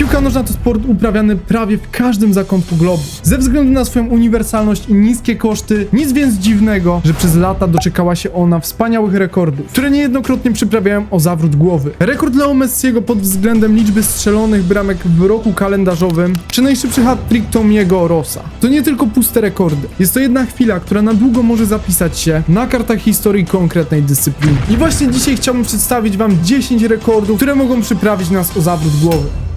Piłka nożna to sport uprawiany prawie w każdym zakątku globu. Ze względu na swoją uniwersalność i niskie koszty, nic więc dziwnego, że przez lata doczekała się ona wspaniałych rekordów, które niejednokrotnie przyprawiają o zawrót głowy. Rekord Leo Messiego pod względem liczby strzelonych bramek w roku kalendarzowym, czy najszybszy hat-trick Tomiego Rossa. To nie tylko puste rekordy. Jest to jedna chwila, która na długo może zapisać się na kartach historii konkretnej dyscypliny. I właśnie dzisiaj chciałbym przedstawić wam 10 rekordów, które mogą przyprawić nas o zawrót głowy.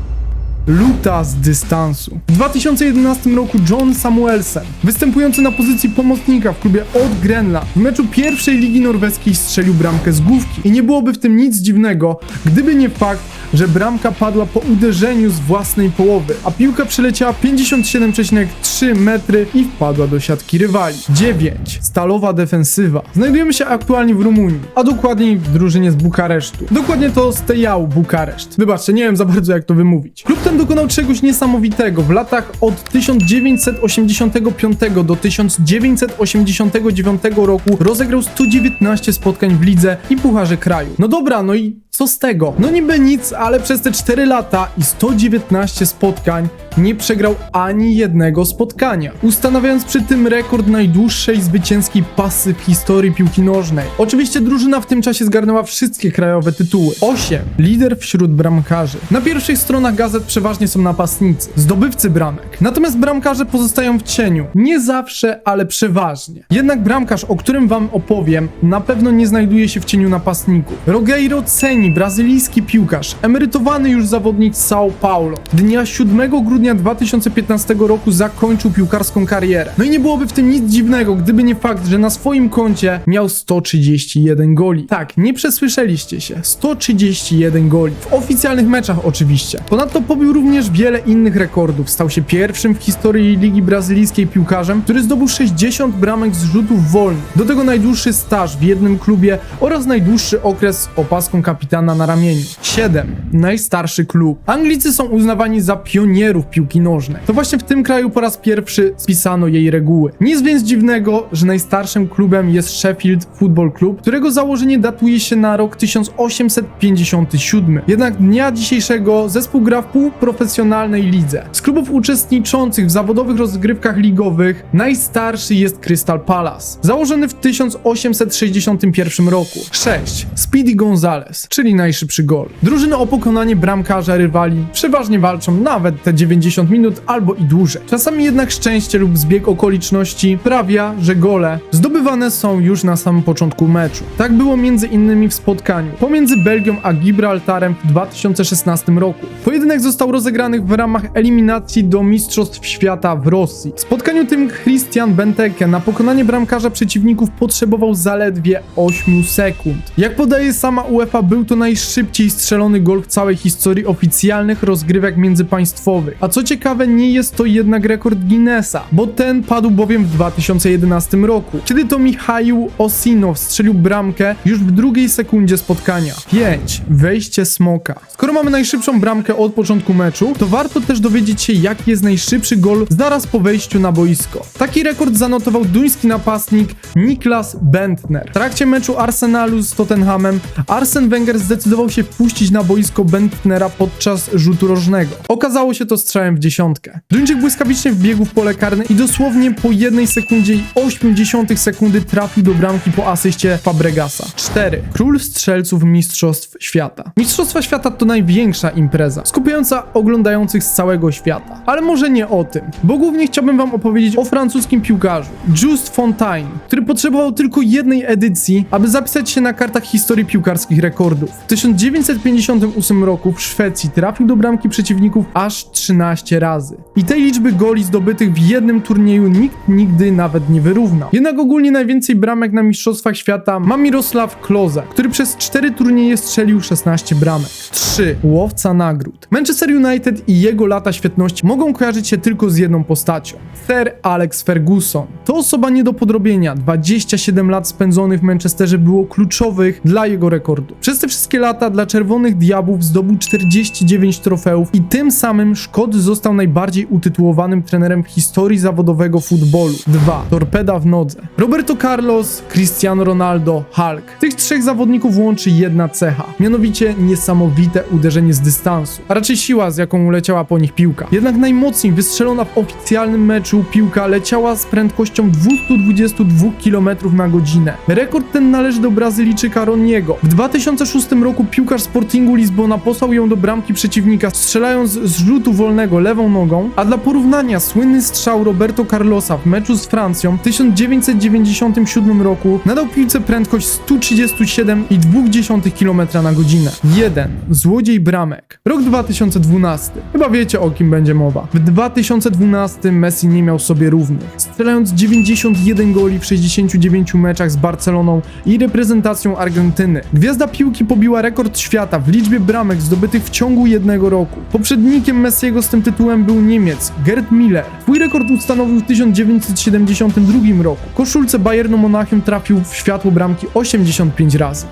Luta z dystansu. W 2011 roku John Samuelsen, występujący na pozycji pomocnika w klubie Odd Grenland, w meczu pierwszej ligi norweskiej strzelił bramkę z główki. I nie byłoby w tym nic dziwnego, gdyby nie fakt, że bramka padła po uderzeniu z własnej połowy, a piłka przeleciała 57,3 metry i wpadła do siatki rywali. 9. Stalowa defensywa. Znajdujemy się aktualnie w Rumunii, a dokładniej w drużynie z Bukaresztu. Dokładnie to Stejał Bukareszt. Wybaczcie, nie wiem za bardzo jak to wymówić. Klub ten dokonał czegoś niesamowitego. W latach od 1985 do 1989 roku rozegrał 119 spotkań w lidze i pucharze kraju. No dobra, no i co z tego? No niby nic, ale przez te 4 lata i 119 spotkań nie przegrał ani jednego spotkania, ustanawiając przy tym rekord najdłuższej zwycięskiej pasy w historii piłki nożnej. Oczywiście drużyna w tym czasie zgarnęła wszystkie krajowe tytuły. 8. Lider wśród bramkarzy. Na pierwszych stronach gazet przeważnie są napastnicy, zdobywcy bramek. Natomiast bramkarze pozostają w cieniu. Nie zawsze, ale przeważnie. Jednak bramkarz, o którym wam opowiem, na pewno nie znajduje się w cieniu napastników. Rogeiro Ceni, brazylijski piłkarz, emerytowany już zawodnik São Paulo. Dnia 7 grudnia 2015 roku zakończył piłkarską karierę. No i nie byłoby w tym nic dziwnego, gdyby nie fakt, że na swoim koncie miał 131 goli. Tak, nie przesłyszeliście się. 131 goli. W oficjalnych meczach oczywiście. Ponadto pobił również wiele innych rekordów. Stał się pierwszym w historii Ligi Brazylijskiej piłkarzem, który zdobył 60 bramek z rzutów wolnych. Do tego najdłuższy staż w jednym klubie oraz najdłuższy okres z opaską kapitana na ramieniu. 7. Najstarszy klub. Anglicy są uznawani za pionierów piłki nożnej. To właśnie w tym kraju po raz pierwszy spisano jej reguły. Nic więc dziwnego, że najstarszym klubem jest Sheffield Football Club, którego założenie datuje się na rok 1857. Jednak dnia dzisiejszego zespół gra w półprofesjonalnej lidze. Z klubów uczestniczących w zawodowych rozgrywkach ligowych najstarszy jest Crystal Palace, założony w 1861 roku. 6. Speedy Gonzales, czyli najszybszy gol. Drużyny o pokonanie bramkarza rywali przeważnie walczą nawet te 90 minut albo i dłużej. Czasami jednak szczęście lub zbieg okoliczności sprawia, że gole zdobywane są już na samym początku meczu. Tak było między innymi w spotkaniu pomiędzy Belgią a Gibraltarem w 2016 roku. Pojedynek został rozegrany w ramach eliminacji do Mistrzostw Świata w Rosji. W spotkaniu tym Christian Benteke na pokonanie bramkarza przeciwników potrzebował zaledwie 8 sekund. Jak podaje sama UEFA, był to najszybciej strzelony gol w całej historii oficjalnych rozgrywek międzypaństwowych. A co ciekawe, nie jest to jednak rekord Guinnessa, bo ten padł bowiem w 2011 roku, kiedy to Michał Osinow strzelił bramkę już w drugiej sekundzie spotkania. 5. Wejście Smoka. Skoro mamy najszybszą bramkę od początku meczu, to warto też dowiedzieć się, jaki jest najszybszy gol zaraz po wejściu na boisko. Taki rekord zanotował duński napastnik Niklas Bentner. W trakcie meczu Arsenalu z Tottenhamem Arsen Wenger zdecydował się wpuścić na boisko Bentnera podczas rzutu rożnego. Okazało się to strzałem w dziesiątkę. Duńczyk błyskawicznie wbiegł w pole karne i dosłownie po jednej sekundzie i 80 sekundy trafił do bramki po asyście Fabregasa. 4. Król strzelców Mistrzostw Świata. Mistrzostwa Świata to największa impreza, skupiająca oglądających z całego świata. Ale może nie o tym, bo głównie chciałbym wam opowiedzieć o francuskim piłkarzu, Just Fontaine, który potrzebował tylko jednej edycji, aby zapisać się na kartach historii piłkarskich rekordów. W 1958 roku w Szwecji trafił do bramki przeciwników aż 13 razy. I tej liczby goli zdobytych w jednym turnieju nikt nigdy nawet nie wyrównał. Jednak ogólnie najwięcej bramek na Mistrzostwach Świata ma Mirosław Kloza, który przez 4 turnieje strzelił 16 bramek. 3. Łowca nagród. Manchester United i jego lata świetności mogą kojarzyć się tylko z jedną postacią. Sir Alex Ferguson. To osoba nie do podrobienia. 27 lat spędzonych w Manchesterze było kluczowych dla jego rekordu. Przez te wszystkie lata dla Czerwonych Diabłów zdobył 49 trofeów i tym samym szkod został najbardziej utytułowanym trenerem w historii zawodowego futbolu. 2. Torpeda w nodze. Roberto Carlos, Cristiano Ronaldo, Hulk. Tych trzech zawodników łączy jedna cecha, mianowicie niesamowite uderzenie z dystansu, a raczej siła, z jaką leciała po nich piłka. Jednak najmocniej wystrzelona w oficjalnym meczu piłka leciała z prędkością 222 km na godzinę. Rekord ten należy do Brazylijczyka Roniego. W 2006 roku piłkarz Sportingu Lizbona posłał ją do bramki przeciwnika, strzelając z rzutu wolnego lewą nogą, a dla porównania słynny strzał Roberto Carlosa w meczu z Francją w 1997 roku nadał piłce prędkość 137,2 km na godzinę. 1. Złodziej bramek. Rok 2012. Chyba wiecie o kim będzie mowa. W 2012 Messi nie miał sobie równych, strzelając 91 goli w 69 meczach z Barceloną i reprezentacją Argentyny. Gwiazda piłki pobiła rekord świata w liczbie bramek zdobytych w ciągu jednego roku. Poprzednikiem Messiego z tym tytułem był Niemiec Gerd Miller. Swój rekord ustanowił w 1972 roku. Koszulce Bayernu Monachium trafił w światło bramki 85 razy.